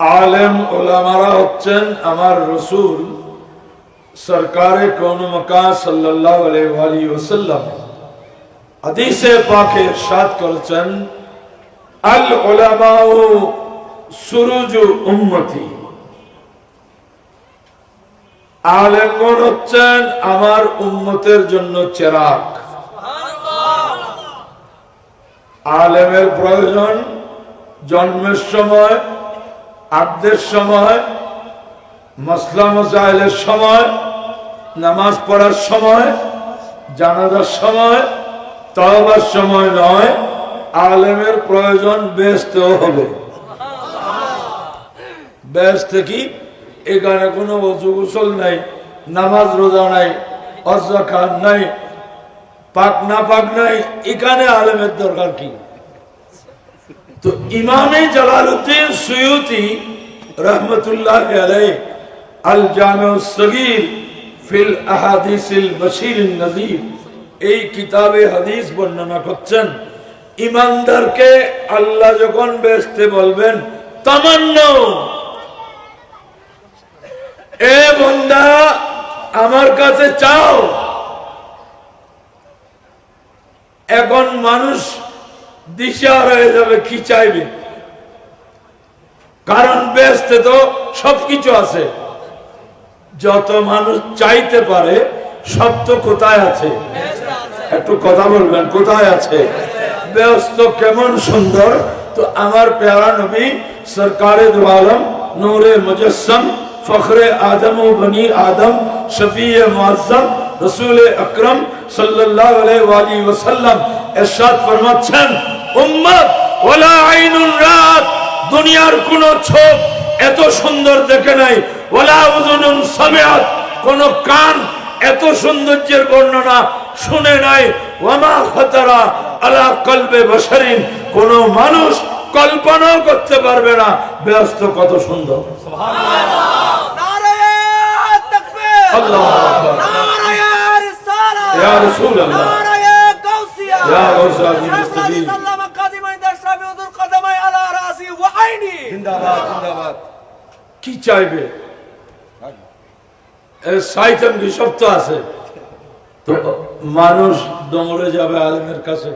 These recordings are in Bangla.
আলেম ওলামারা হচ্ছেন আমার রসুল সরকারে কোন মকা সাল্লাল্লাহু আলাইহি ওয়াসাল্লাম। হাদিসে পাকে ইরশাদ করেছেন, আল সুরুজু উম্মতি। আলেমগণ হচ্ছেন আমার উম্মতের জন্য চেরাগ। আলেমের প্রয়োজন জন্মের সময় আব্দের সময়, মসলা মজাইলের সময়, নামাজ পড়ার সময়, জানাজার সময় তহবার সময় নয়, আলেমের প্রয়োজন বেসতেও হবে। ব্যস্ত কি? এখানে কোনো অজু গোসল নাই, নামাজ রোজা নাই অজাকার নাই, পাক না পাক নাই, এখানে আলেমের দরকার কি? তো ইমামে জালালউদ্দিন সুয়ুতি রহমতুল্লাহ আল জামে সগীর ফিল আহাদিসিল বশির নজির এই কিতাবে হাদিস বর্ণনা করছেন, ইমানদারকে আল্লাহ যখন বেসতে বলবেন, তামান্ন। এ বন্দা, আমার কাছে চাও। এখন মানুষ দিশার হয়ে যাবে, কি চাইবে? কারণ বেসতে তো সবকিছু আছে। যত মানুষ চাইতে পারে, সব তো কোথায় আছে? একটু কথা বলবেন, কোথায় আছে? ব্যস্ত কেমন সুন্দর? তো আমার প্যারা নবী, সরকারে দু নূরে মুজস্সম ফখরে আদম ও বনি আদম শফি মুআজ্জম, রসুল আকরম, সাল্লাল্লাহু আলাইহি ওয়াসাল্লাম। ইরশাদ ফরমাচ্ছেন উম্মত ওয়ালা আইনুন রাত দুনিয়ার কোন চোখ এত সুন্দর দেখে নাই। ওয়ালা উযুনুন সামিআত কোন কান এত সৌন্দর্যের বর্ণনা শুনে নাই। ওয়ামা খাতারা আলা কলবে বশরিন কোন মানুষ কল্পনাও করতে পারবে না ব্যস্ত কত সুন্দর। নারায়ে তাকবীর। আল্লাহু আকবার। নারায়ে রিসালাত। ইয়া রাসূলুল্লাহ। জিন্দাবাদ জিন্দাবাদ। কি চাইবে? আছে। তো মানুষ দৌড়ে যাবে আলেমের কাছে।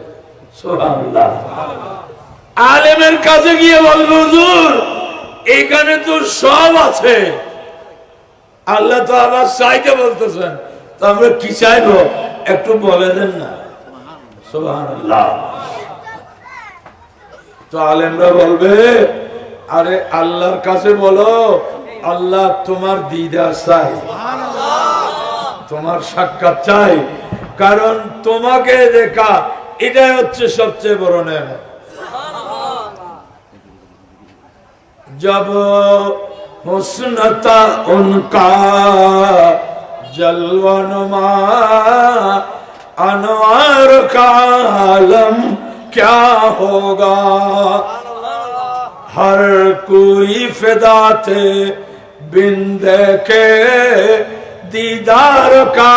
সুবহানাল্লাহ। আলেমের কাছে গিয়ে বলবে হুজুর এখানে তো সব আছে। আল্লাহ তো আবার চাইতে বলতেছেন। তো আমরা কি চাইব? একটু বলে দেন না। তো আলেমরা বলবে আরে আল্লাহর কাছে বলো আল্লাহ তোমার দিদা চাই। তোমার সাক্ষাৎ চাই। কারণ তোমাকে দেখা এটাই হচ্ছে সবচেয়ে বড় নেম জব হুসনতা উনকা জলওয়ানুমা انوار کا عالم کیا ہوگا ہر کوئی فدا تھے بند کے دیدار کا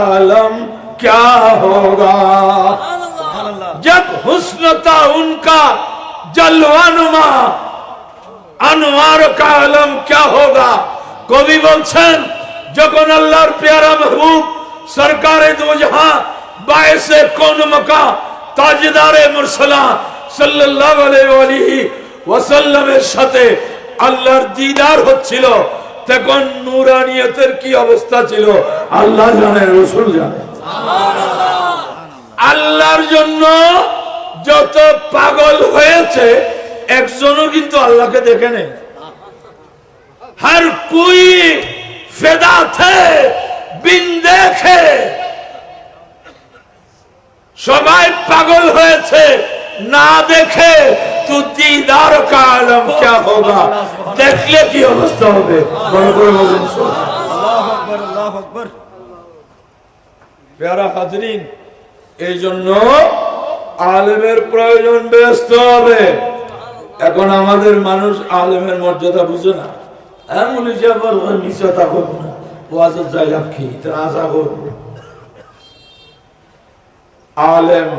عالم کیا ہوگا جب حسن تھا ان کا جلوہ نما انوار کا عالم کیا ہوگا কবি বলছেন যখন আল্লাহর পেয়ারা মাহবুব সরকারে দু জাহান বায়েসে কোন মকা তাজদারে মুরসালা সাল্লাল্লাহু আলাইহি ওয়াসাল্লামের সাথে আল্লাহর দিদার হচ্ছিল। তখন নূরানিয়তের কি অবস্থা ছিল? আল্লাহ জানে রসুল জানে। আল্লাহর জন্য যত পাগল হয়েছে একজনও কিন্তু আল্লাহকে দেখে নেই। হর কুই ফেদা থে বিন দেখে সবাই পাগল হয়েছে। না দেখে তু দিদার আলম ক্যা হোগা দেখলে কি অবস্থা হবে? বড় করে বলুন প্যারা হাজরিন এই জন্য আলেমের প্রয়োজন ব্যস্ত হবে। এখন আমাদের মানুষ আলেমের মর্যাদা বুঝে না। এমন হিসাব নিশ্চয়তা করব না। কি? তার আশা করব। আলেম।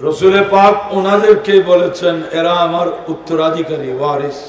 রসুলে পাক ওনাদেরকে বলেছেন এরা আমার উত্তরাধিকারী ওয়ারিস।